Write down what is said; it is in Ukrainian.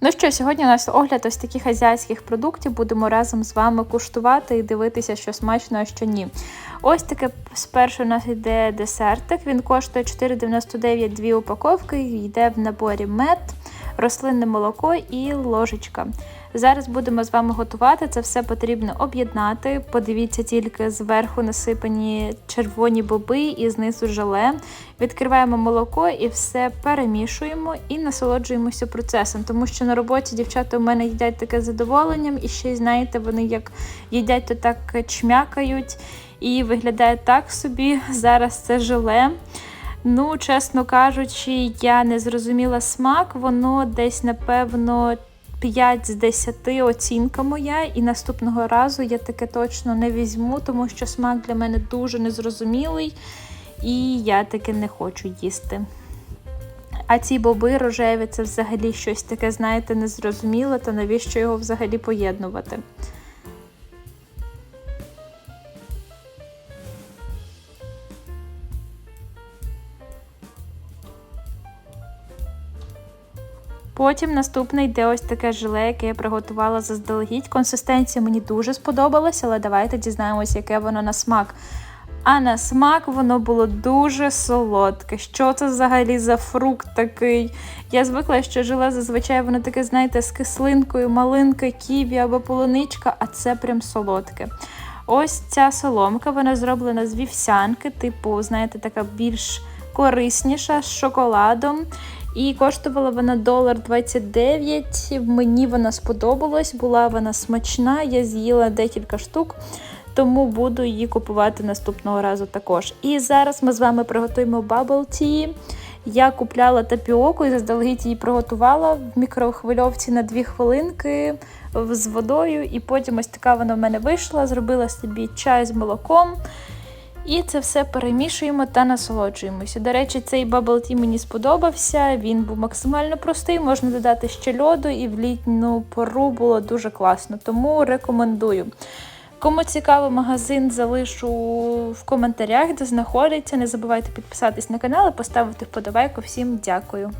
Ну що, сьогодні у нас огляд ось таких азіатських продуктів. Будемо разом з вами куштувати і дивитися, що смачно, а що ні. Ось таке спершу у нас йде десертик. Він коштує 4,99 дві упаковки, йде в наборі мед, рослинне молоко і ложечка. Зараз будемо з вами готувати. Це все потрібно об'єднати. Подивіться, тільки зверху насипані червоні боби і знизу желе. Відкриваємо молоко і все перемішуємо і насолоджуємося процесом. Тому що на роботі дівчата у мене їдять таке задоволенням, і ще знаєте, вони як їдять, то так чмякають і виглядає так собі. Зараз це желе. Ну, чесно кажучи, я не зрозуміла смак, воно десь, напевно, 5 з 10 оцінка моя, і наступного разу я таке точно не візьму, тому що смак для мене дуже незрозумілий, і я таке не хочу їсти. А ці боби рожеві це взагалі щось таке, знаєте, незрозуміле, та навіщо його взагалі поєднувати. Потім наступне йде ось таке желе, яке я приготувала заздалегідь. Консистенція мені дуже сподобалася, але давайте дізнаємося, яке воно на смак. А на смак воно було дуже солодке. Що це взагалі за фрукт такий? Я звикла, що желе зазвичай воно таке, знаєте, з кислинкою, малинка, ківі або полуничка, а це прям солодке. Ось ця соломка, вона зроблена з вівсянки, типу, знаєте, така більш корисніша з шоколадом. І коштувала вона долар 29. Мені вона сподобалась, була вона смачна, я з'їла декілька штук, тому буду її купувати наступного разу також. І зараз ми з вами приготуємо bubble tea. Я купляла тапіоку і заздалегідь її приготувала в мікрохвильовці на 2 хвилинки з водою. І потім ось така вона в мене вийшла, зробила собі чай з молоком. І це все перемішуємо та насолоджуємося. До речі, цей бабл ті мені сподобався. Він був максимально простий, можна додати ще льоду, і в літню пору було дуже класно. Тому рекомендую. Кому цікаво, магазин залишу в коментарях, де знаходиться. Не забувайте підписатись на канал і поставити вподобайку. Всім дякую.